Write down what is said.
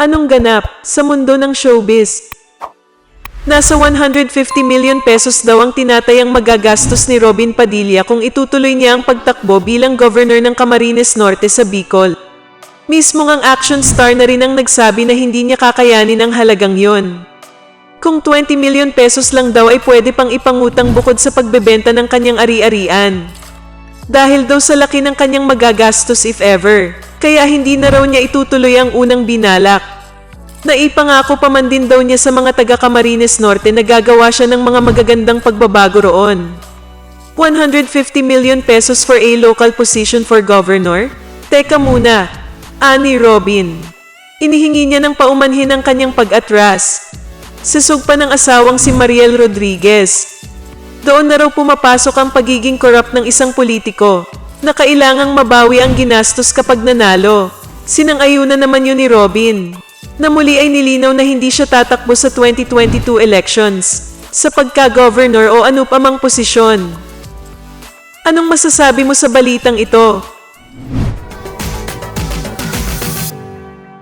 Anong ganap sa mundo ng showbiz? Nasa 150 million pesos daw ang tinatayang magagastos ni Robin Padilla kung itutuloy niya ang pagtakbo bilang governor ng Camarines Norte sa Bicol. Mismo ang action star na rin ang nagsabi na hindi niya kakayanin ang halagang yon. Kung 20 million pesos lang daw ay pwede pang ipangutang bukod sa pagbebenta ng kanyang ari-arian. Dahil daw sa laki ng kanyang magagastos if ever, kaya hindi na raw niya itutuloy ang unang binalak. Naipangako pa man din daw niya sa mga taga Camarines Norte na gagawa siya ng mga magagandang pagbabago roon. 150 million pesos for a local position for governor? Teka muna, ani Robin. Inihingi niya ng paumanhin ang kanyang pag-atras. Sisog pa ng asawang si Mariel Rodriguez. Doon na raw pumapasok ang pagiging corrupt ng isang politiko na kailangang mabawi ang ginastos kapag nanalo. Sinang-ayunan naman yun ni Robin na muli ay nilinaw na hindi siya tatakbo sa 2022 elections sa pagka-governor o ano pa posisyon. Anong masasabi mo sa balitang ito?